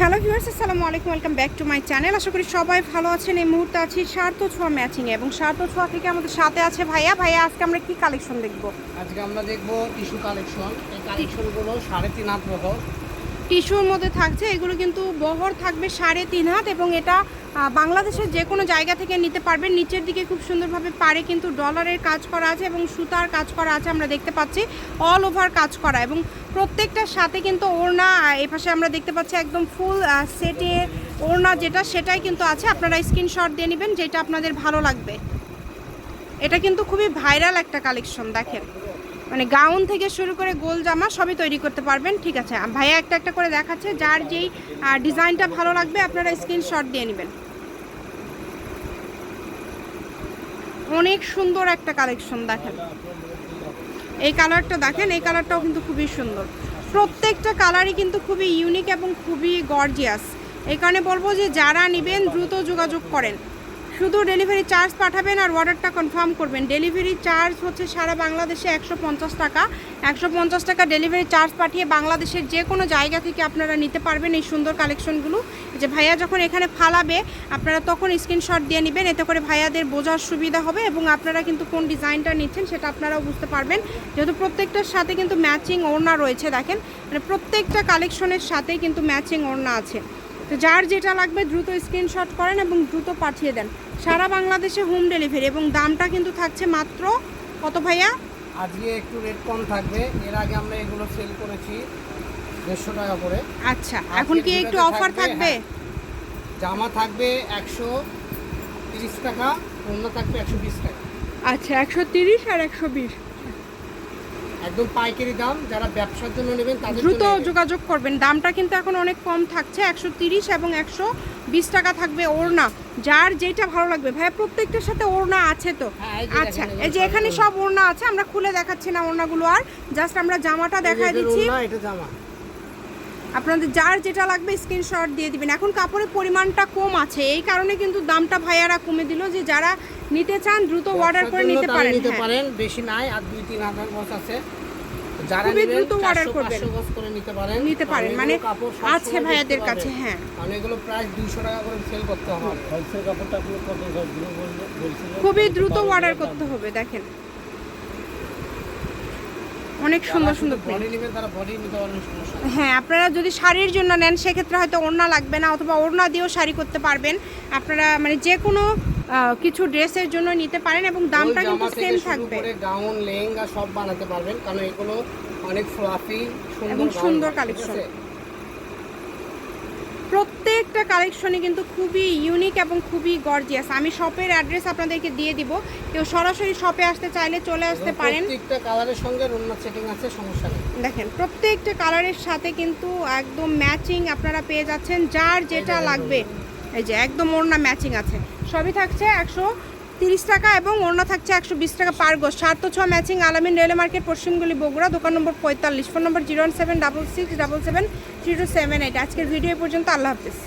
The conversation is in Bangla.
হ্যালো ভিউয়ার্স, আসসালামু আলাইকুম, welcome back to my channel. আশা করি সবাই ভালো আছেন। এই মুহূর্তে আছি সার্থ ছোঁয়া ম্যাচিংয়ে এবং সার্থ ছোঁয়া থেকে আমাদের সাথে আছে ভাইয়া। ভাইয়া, আজকে আমরা কি কালেকশন দেখব? আজকে আমরা দেখব টিস্যু কালেকশন এই কালেকশনগুলো সাড়ে তিন হাত বহর টিস্যুর মধ্যে থাকছে এগুলো কিন্তু বহর থাকবে সাড়ে তিন হাত এবং এটা বাংলাদেশের যে কোনো জায়গা থেকে নিতে পারবেন। নিচের দিকে খুব সুন্দরভাবে পারে কিন্তু ডলারের কাজ করা আছে এবং সুতার কাজ করা আছে আমরা দেখতে পাচ্ছি অল ওভার কাজ করা এবং প্রত্যেকটার সাথে কিন্তু ওড়না আহ, এ পাশে আমরা দেখতে পাচ্ছি একদম ফুল সেটে ওড়না যেটা সেটাই কিন্তু আছে। আপনারা স্ক্রিনশট দিয়ে নেবেন যেটা আপনাদের ভালো লাগবে। এটা কিন্তু খুবই ভাইরাল একটা কালেকশন দেখেন। মানে গাউন থেকে শুরু করে গোল জামা সবই তৈরি করতে পারবেন, ঠিক আছে? ভাইয়া একটা একটা করে দেখাচ্ছে, যার যেই ডিজাইনটা ভালো লাগবে, আপনারা স্ক্রিনশট দিয়ে নেবেন। অনেক সুন্দর একটা কালেকশন দেখেন। এই কালারটা দেখেন, এই কালারটাও কিন্তু খুবই সুন্দর। প্রত্যেকটা কালারই কিন্তু খুবই ইউনিক এবং খুবই গর্জিয়াস এই কারণে বলব যে যারা নেবেন, দ্রুত যোগাযোগ করেন। শুধু ডেলিভারি চার্জ পাঠাবেন আর অর্ডারটা কনফার্ম করবেন। ডেলিভারি চার্জ হচ্ছে সারা বাংলাদেশে একশো পঞ্চাশ টাকা। একশো পঞ্চাশ টাকা ডেলিভারি চার্জ পাঠিয়ে বাংলাদেশের যে কোনো জায়গা থেকে আপনারা নিতে পারবেন এই সুন্দর কালেকশনগুলো যে ভাইয়া যখন এখানে ফালাবে, আপনারা তখন স্ক্রিনশট দিয়ে নেবেন। এতে করে ভাইয়াদের বোঝার সুবিধা হবে এবং আপনারা কিন্তু কোন ডিজাইনটা নিচ্ছেন সেটা আপনারাও বুঝতে পারবেন। যেহেতু প্রত্যেকটার সাথে কিন্তু ম্যাচিং ওড়না রয়েছে, দেখেন। মানে প্রত্যেকটা কালেকশনের সাথে কিন্তু ম্যাচিং ওড়না আছে। তো যার যেটা লাগবে দ্রুত স্ক্রিনশট করেন এবং দ্রুত পাঠিয়ে দেন। সারা বাংলাদেশে হোম ডেলিভারি এবং দামটা কিন্তু থাকছে মাত্র কত ভাইয়া? আজকে একটু রেট কম থাকবে। এর আগে আমরা এগুলো সেল করেছি দেড়শো টাকা করে। আচ্ছা এখন কি একটু অফার থাকবে? হ্যাঁ। জামা থাকবে একশো তিরিশ টাকা অন্য থাকবে একশো বিশ টাকা। আচ্ছা একশো তিরিশ আর একশো বিশ। একদম পাইকারি দাম যারা ব্যবসার জন্য নেবেন তাদের দ্রুত যোগাযোগ করবেন। দামটা কিন্তু এখন অনেক কম থাকছে একশো তিরিশ এবং একশো বিশ টাকা থাকবে ওড়না। যার যেটা ভালো লাগবে। ভাইয়া প্রত্যেকটার সাথে ওড়না আছে তো? হ্যাঁ, আচ্ছা এই যে এখানে সব ওড়না আছে আমরা খুলে দেখাচ্ছি না ওড়নাগুলো আর। জাস্ট আমরা জামাটা দেখায় দিচ্ছি। এটা জামা। আপনাদের যার যেটা লাগবে স্ক্রিনশট দিয়ে দিবেন। এখন কাপড়ের পরিমাণটা কম আছে এই কারণে কিন্তু দামটা ভাইয়ারা কমে দিল যে যারা নিতে চান দ্রুত অর্ডার করে নিতে পারেন নিতে হ্যাঁ। পারেন বেশি নাই আর দুই তিন হাজার আছে। খুবই নেবেন দ্রুত 400, করবেন। করে নিতে পারেন। নিতে পারেন মানে আছে ভাইয়াদের কাছে হ্যাঁ। কারণ এগুলো প্রায় দুইশো টাকা করে সেল করতে হবে। হোলসেল কাপড়টা আপনি কত বলছিলেন খুবই দ্রুত অর্ডার করতে হবে দেখেন। অনেক সুন্দর সুন্দর print। বডি নেবেন তারা বডি নিতে পারেন সমস্যা হ্যাঁ আপনারা যদি শাড়ির জন্য নেন সেক্ষেত্রে হয়তো ওড়না লাগবে না অথবা ওড়না দিয়েও শাড়ি করতে পারবেন। আপনারা মানে যে কোনো কিছু ড্রেসের জন্য নিতে পারেন এবং দামটা কিন্তু সেম থাকবে। গাউন লেহেঙ্গা সব বানাতে পারবেন কারণ এগুলো অনেক ফ্লাফি সুন্দর এবং সুন্দর। আছে? প্রত্যেকটা কালেকশনে কিন্তু খুবই ইউনিক এবং খুবই গর্জিয়াস আমি শপের অ্যাড্রেস আপনাদেরকে দিয়ে দিব। কেউ সরাসরি শপে আসতে চাইলে চলে আসতে পারেন। প্রত্যেকটা কালারের সঙ্গে রুন্না সেটিং আছে সমস্যা নেই। দেখেন প্রত্যেকটা কালারের সাথে কিন্তু একদম ম্যাচিং আপনারা পেয়ে যাচ্ছেন যার যেটা লাগবে। এই যে একদম ওড়না ম্যাচিং আছে। সবই থাকছে একশো তিরিশ টাকা এবং ওড়না থাকছে একশো বিশ টাকা পার গোস সাত তো ছ ম্যাচিং আলামিন রেলওয়ে মার্কেট, পশ্চিমগুলি বগুড়া, দোকান নম্বর পঁয়তাল্লিশ। Phone number zero one seven double six double seven three two seven eight. আজকের ভিডিও পর্যন্ত, আল্লাহ হাফিজ।